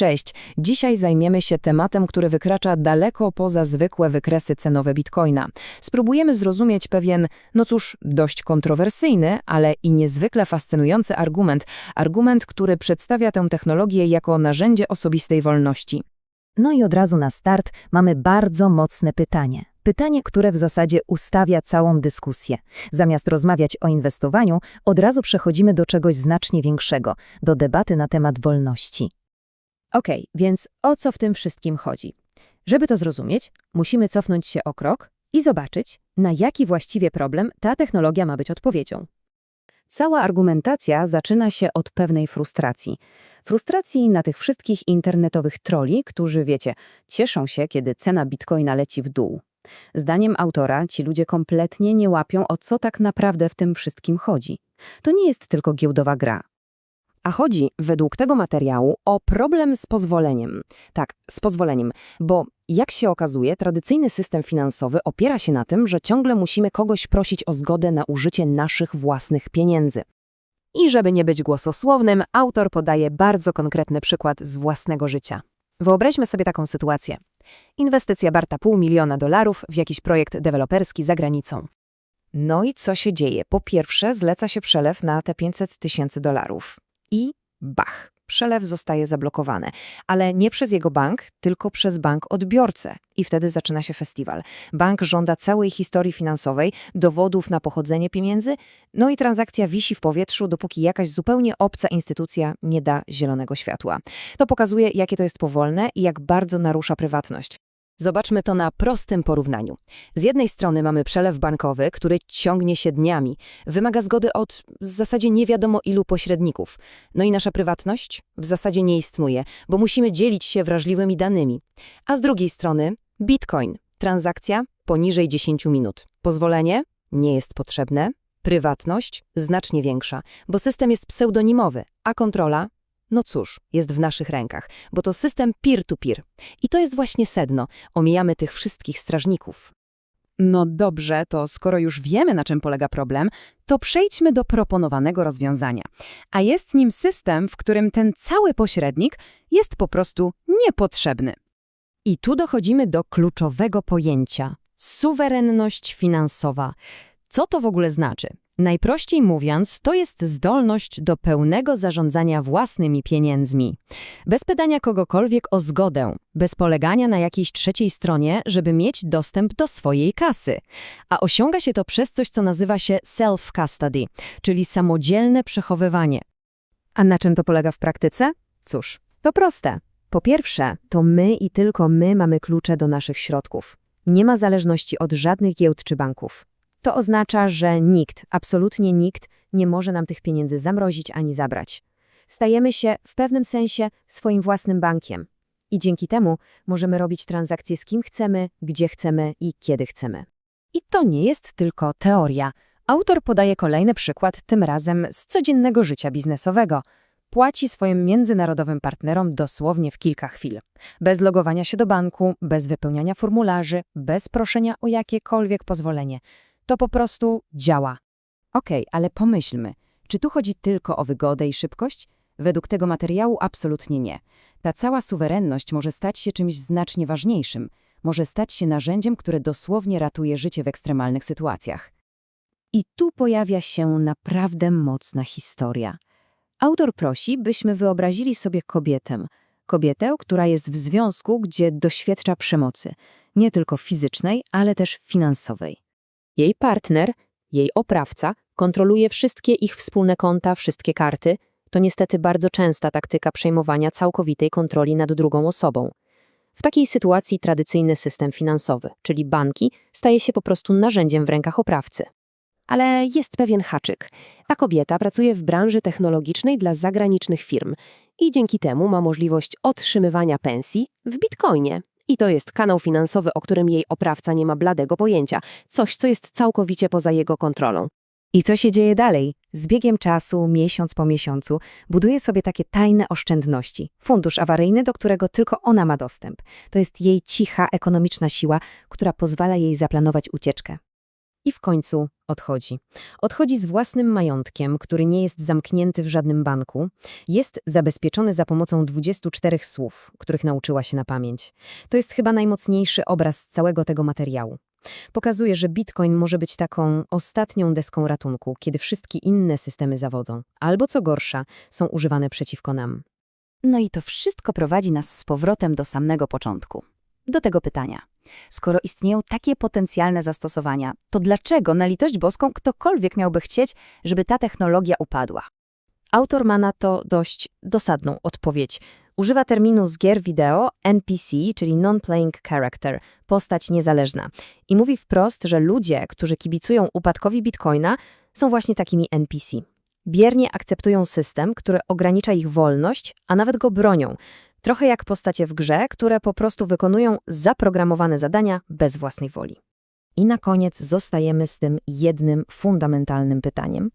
Cześć, dzisiaj zajmiemy się tematem, który wykracza daleko poza zwykłe wykresy cenowe bitcoina. Spróbujemy zrozumieć pewien, no cóż, dość kontrowersyjny, ale i niezwykle fascynujący argument. Argument, który przedstawia tę technologię jako narzędzie osobistej wolności. No i od razu na start mamy bardzo mocne pytanie. Pytanie, które w zasadzie ustawia całą dyskusję. Zamiast rozmawiać o inwestowaniu, od razu przechodzimy do czegoś znacznie większego, do debaty na temat wolności. Okej, więc o co w tym wszystkim chodzi? Żeby to zrozumieć, musimy cofnąć się o krok i zobaczyć, na jaki właściwie problem ta technologia ma być odpowiedzią. Cała argumentacja zaczyna się od pewnej frustracji. Frustracji na tych wszystkich internetowych troli, którzy, wiecie, cieszą się, kiedy cena bitcoina leci w dół. Zdaniem autora ci ludzie kompletnie nie łapią, o co tak naprawdę w tym wszystkim chodzi. To nie jest tylko giełdowa gra. A chodzi, według tego materiału, o problem z pozwoleniem. Tak, z pozwoleniem, bo jak się okazuje, tradycyjny system finansowy opiera się na tym, że ciągle musimy kogoś prosić o zgodę na użycie naszych własnych pieniędzy. I żeby nie być głososłownym, autor podaje bardzo konkretny przykład z własnego życia. Wyobraźmy sobie taką sytuację. Inwestycja warta pół miliona dolarów w jakiś projekt deweloperski za granicą. No i co się dzieje? Po pierwsze, zleca się przelew na te 500 tysięcy dolarów. I bach, przelew zostaje zablokowany. Ale nie przez jego bank, tylko przez bank odbiorcę. I wtedy zaczyna się festiwal. Bank żąda całej historii finansowej, dowodów na pochodzenie pieniędzy, no i transakcja wisi w powietrzu, dopóki jakaś zupełnie obca instytucja nie da zielonego światła. To pokazuje, jakie to jest powolne i jak bardzo narusza prywatność. Zobaczmy to na prostym porównaniu. Z jednej strony mamy przelew bankowy, który ciągnie się dniami, wymaga zgody od w zasadzie nie wiadomo ilu pośredników. No i nasza prywatność w zasadzie nie istnieje, bo musimy dzielić się wrażliwymi danymi. A z drugiej strony Bitcoin, transakcja poniżej 10 minut. Pozwolenie nie jest potrzebne, prywatność znacznie większa, bo system jest pseudonimowy, a kontrola no cóż, jest w naszych rękach, bo to system peer-to-peer. I to jest właśnie sedno. Omijamy tych wszystkich strażników. No dobrze, to skoro już wiemy, na czym polega problem, to przejdźmy do proponowanego rozwiązania. A jest nim system, w którym ten cały pośrednik jest po prostu niepotrzebny. I tu dochodzimy do kluczowego pojęcia suwerenność finansowa. Co to w ogóle znaczy? Najprościej mówiąc, to jest zdolność do pełnego zarządzania własnymi pieniędzmi. Bez pytania kogokolwiek o zgodę, bez polegania na jakiejś trzeciej stronie, żeby mieć dostęp do swojej kasy. A osiąga się to przez coś, co nazywa się self-custody, czyli samodzielne przechowywanie. A na czym to polega w praktyce? Cóż, to proste. Po pierwsze, to my i tylko my mamy klucze do naszych środków. Nie ma zależności od żadnych giełd czy banków. To oznacza, że nikt, absolutnie nikt, nie może nam tych pieniędzy zamrozić ani zabrać. Stajemy się w pewnym sensie swoim własnym bankiem. I dzięki temu możemy robić transakcje z kim chcemy, gdzie chcemy i kiedy chcemy. I to nie jest tylko teoria. Autor podaje kolejny przykład, tym razem z codziennego życia biznesowego. Płaci swoim międzynarodowym partnerom dosłownie w kilka chwil. Bez logowania się do banku, bez wypełniania formularzy, bez proszenia o jakiekolwiek pozwolenie. To po prostu działa. Okej, ale pomyślmy, czy tu chodzi tylko o wygodę i szybkość? Według tego materiału absolutnie nie. Ta cała suwerenność może stać się czymś znacznie ważniejszym. Może stać się narzędziem, które dosłownie ratuje życie w ekstremalnych sytuacjach. I tu pojawia się naprawdę mocna historia. Autor prosi, byśmy wyobrazili sobie kobietę. Kobietę, która jest w związku, gdzie doświadcza przemocy. Nie tylko fizycznej, ale też finansowej. Jej partner, jej oprawca, kontroluje wszystkie ich wspólne konta, wszystkie karty. To niestety bardzo częsta taktyka przejmowania całkowitej kontroli nad drugą osobą. W takiej sytuacji tradycyjny system finansowy, czyli banki, staje się po prostu narzędziem w rękach oprawcy. Ale jest pewien haczyk. Ta kobieta pracuje w branży technologicznej dla zagranicznych firm i dzięki temu ma możliwość otrzymywania pensji w bitcoinie. I to jest kanał finansowy, o którym jej oprawca nie ma bladego pojęcia, coś, co jest całkowicie poza jego kontrolą. I co się dzieje dalej? Z biegiem czasu, miesiąc po miesiącu, buduje sobie takie tajne oszczędności. Fundusz awaryjny, do którego tylko ona ma dostęp. To jest jej cicha, ekonomiczna siła, która pozwala jej zaplanować ucieczkę. I w końcu odchodzi. Odchodzi z własnym majątkiem, który nie jest zamknięty w żadnym banku. Jest zabezpieczony za pomocą 24 słów, których nauczyła się na pamięć. To jest chyba najmocniejszy obraz całego tego materiału. Pokazuje, że Bitcoin może być taką ostatnią deską ratunku, kiedy wszystkie inne systemy zawodzą, albo co gorsza, są używane przeciwko nam. No i to wszystko prowadzi nas z powrotem do samego początku. Do tego pytania. Skoro istnieją takie potencjalne zastosowania, to dlaczego na litość boską ktokolwiek miałby chcieć, żeby ta technologia upadła? Autor ma na to dość dosadną odpowiedź. Używa terminu z gier wideo NPC, czyli Non-Playing Character, postać niezależna. I mówi wprost, że ludzie, którzy kibicują upadkowi bitcoina, są właśnie takimi NPC. Biernie akceptują system, który ogranicza ich wolność, a nawet go bronią. Trochę jak postacie w grze, które po prostu wykonują zaprogramowane zadania bez własnej woli. I na koniec zostajemy z tym jednym fundamentalnym pytaniem.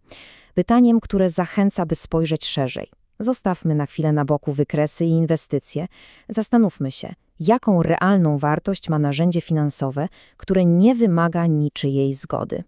Pytaniem, które zachęca, by spojrzeć szerzej. Zostawmy na chwilę na boku wykresy i inwestycje. Zastanówmy się, jaką realną wartość ma narzędzie finansowe, które nie wymaga niczyjej zgody.